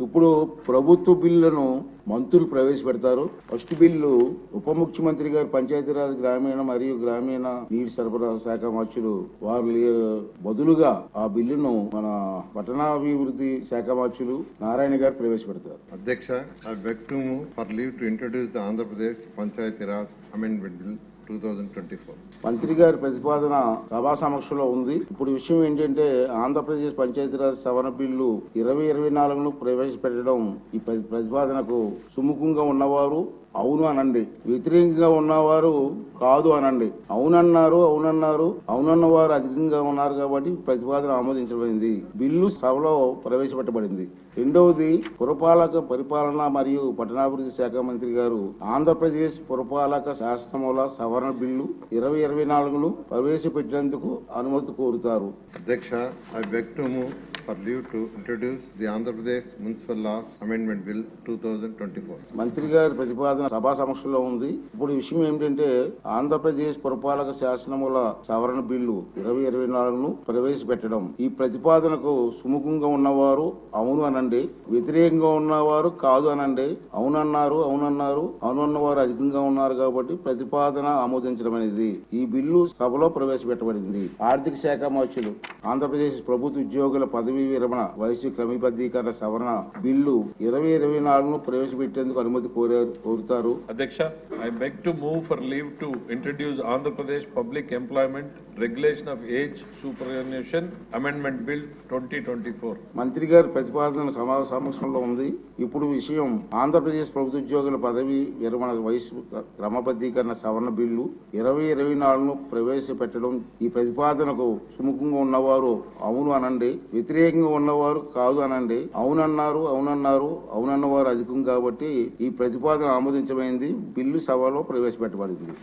ఇప్పుడు ప్రభుత్వ బిల్లును మంత్రులు ప్రవేశపెడతారు. ఫస్ట్ బిల్లు ఉప ముఖ్యమంత్రి గారు పంచాయతీరాజ్ గ్రామీణ మరియు గ్రామీణ నీటి సరఫరా శాఖ మంత్రులు వారు బదులుగా ఆ బిల్లును మన పట్టణాభివృద్ధి శాఖ మంత్రులు నారాయణ గారు ప్రవేశపెడతారు. అధ్యక్ష to move for leave to introduce the Andhra Pradesh panchayat Raj amendment bill two twenty four మంత్రి గారి ప్రతిపాదన సభా సమక్షంలో ఉంది. ఇప్పుడు విషయం ఏంటంటే ఆంధ్రప్రదేశ్ పంచాయతీరాజ్ సవరణ బిల్లు ఇరవై ఇరవై నాలుగును ప్రవేశపెట్టడం ఈ ప్రతి- ప్రతిపాదనకు సుముఖంగా ఉన్నవారు అవును అనండి. వ్యతిరేకంగా ఉన్నవారు కాదు అనండి. అవునన్నారు అవునన్నారు అవునన్న వారు అధికంగా ఉన్నారు కాబట్టి ప్రతిపాదన ఆమోదించబడింది. బిల్లు సభలో ప్రవేశపెట్టబడింది. రెండవది పురపాలక పరిపాలన మరియు పట్టణాభివృద్ధి శాఖ మంత్రి గారు ఆంధ్రప్రదేశ్ పురపాలక శాసనముల సవరణ బిల్లు ఇరవై ఇరవై నాలుగును ప్రవేశపెట్టేందుకు అనుమతి కోరుతారు. అధ్యక్ష for leave to introduce the Andhra Pradesh municipal laws amendment bill two thousand twenty four మంత్రి గారి ప్రతిపాదన సభా సమక్షంలో ఉంది. ఇప్పుడు విషయం ఏమిటంటే ఆంధ్రప్రదేశ్ పురపాలక శాసనముల సవరణ బిల్లు ఇరవై ఇరవై నాలుగును ప్రవేశపెట్టడం. ఈ ప్రతిపాదనకు సుముఖంగా ఉన్నవారు అవును అనండి. వ్యతిరేకంగా ఉన్నవారు కాదు అనండి. అవునన్నారు అవునన్నారు అవునన్నవారు అధికంగా ఉన్నారు కాబట్టి ప్రతిపాదన ఆమోదించడం అనేది ఈ బిల్లు సభలో ప్రవేశపెట్టబడింది. ఆర్థిక శాఖ మంత్రులు ఆంధ్రప్రదేశ్ ప్రభుత్వ ఉద్యోగుల పదవి ఎంవివి రమణ వయసు క్రమబద్ధీకరణ సవరణ బిల్లు ఇరవై ఇరవై నాలుగును ప్రవేశపెట్టేందుకు అనుమతి కోరారు కోరుతారు. అధ్యక్ష I beg to move for leave to introduce Andhra Pradesh public employment regulation of age of Age Superannuation Amendment Bill 2024. మంత్రి గారి ప్రతిపాదన సమా సమక్షంలో ఉంది. ఇప్పుడు విషయం ఆంధ్రప్రదేశ్ ప్రభుత్వ ఉద్యోగుల పదవి విరమణ వయసు క్రమబద్ధీకరణ సవరణ బిల్లు ఇరవై ఇరవై నాలుగును ప్రవేశపెట్టడం ఈ ప్రతిపాదనకు సుముఖంగా ఉన్నవారు అవును అనండి. వ్యతిరేకంగా ఉన్నవారు కాదు అనండి. అవునన్నారు అవునన్నారు అవునన్నవారు అధికం కాబట్టి ఈ ప్రతిపాదన ఆమోదించమైంది బిల్లు సభలో ప్రవేశపెట్టబడింది.